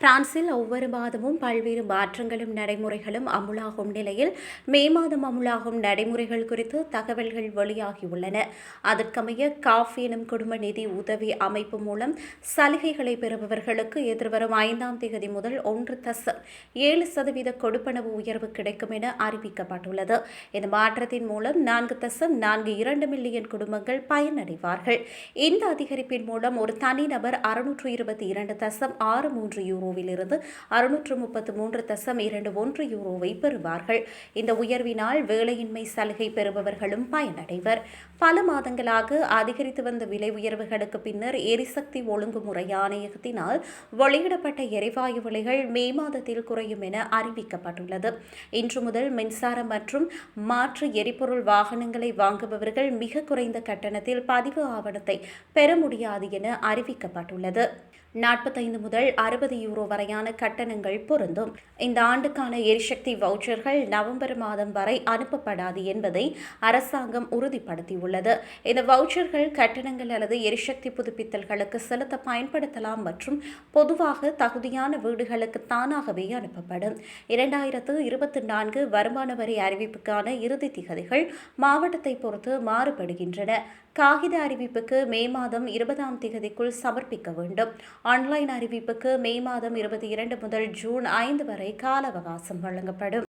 பிரான்சில் ஒவ்வொரு மாதமும் பல்வேறு மாற்றங்களும் நடைமுறைகளும் அமுலாகும் நிலையில் மே மாதம் அமுலாகும் நடைமுறைகள் குறித்து தகவல்கள் வெளியாகியுள்ளன. அதற்கமைய காஃப் எனும் குடும்ப நிதி உதவி அமைப்பு மூலம் சலுகைகளை பெறுபவர்களுக்கு எதிர்வரும் ஐந்தாம் தேதி முதல் ஒன்று தசம் ஏழு சதவீத கொடுப்பனவு உயர்வு கிடைக்கும் என அறிவிக்கப்பட்டுள்ளது. இந்த மாற்றத்தின் மூலம் நான்கு தசம் நான்கு இரண்டு மில்லியன் குடும்பங்கள் பயனடைவார்கள். இந்த அதிகரிப்பின் மூலம் ஒரு தனிநபர் அறுநூற்று இருபத்தி இரண்டு தசம் ஆறு மூன்று யூரோ யூரோவிலிருந்து அறுநூற்று முப்பத்து மூன்று தசம் இரண்டு ஒன்று யூரோவை பெறுவார்கள். இந்த உயர்வினால் வேலையின்மை சலுகை பெறுபவர்களும் பயனடைவர். பல மாதங்களாக அதிகரித்து வந்த விலை உயர்வுகளுக்கு பின்னர் எரிசக்தி ஒழுங்குமுறை ஆணையகத்தினால் வெளியிடப்பட்ட எரிவாயு விலைகள் மே மாதத்தில் குறையும் என அறிவிக்கப்பட்டுள்ளது. இன்று முதல் மின்சாரம் மற்றும் மாற்று எரிபொருள் வாகனங்களை வாங்குபவர்கள் மிக குறைந்த கட்டணத்தில் பதிவு ஆவணத்தை பெற முடியாது என அறிவிக்கப்பட்டுள்ளது. நாற்பத்தைந்து முதல் அறுபது யூரோ வரையான கட்டணங்கள் பொருந்தும். இந்த ஆண்டுக்கான எரிசக்தி வவுச்சர்கள் நவம்பர் மாதம் வரை அனுப்பப்படாது என்பதை அரசாங்கம் உறுதிப்படுத்தியுள்ளது. இந்த வவுச்சர்கள் கட்டணங்கள் அல்லது எரிசக்தி புதுப்பித்தல்களுக்கு செலுத்த பயன்படுத்தலாம் மற்றும் பொதுவாக தகுதியான வீடுகளுக்கு தானாகவே அனுப்பப்படும். இரண்டாயிரத்து இருபத்தி நான்கு வருமான வரி அறிவிப்புக்கான இறுதி திகதிகள் மாவட்டத்தை பொறுத்து மாறுபடுகின்றன. காகித அறிவிப்புக்கு மே மாதம் இருபதாம் தேதிக்குள் சமர்ப்பிக்க வேண்டும். ஆன்லைன் அறிவிப்புக்கு மே மாதம் இருபத்தி இரண்டு முதல் ஜூன் ஐந்து வரை கால அவகாசம் வழங்கப்படும்.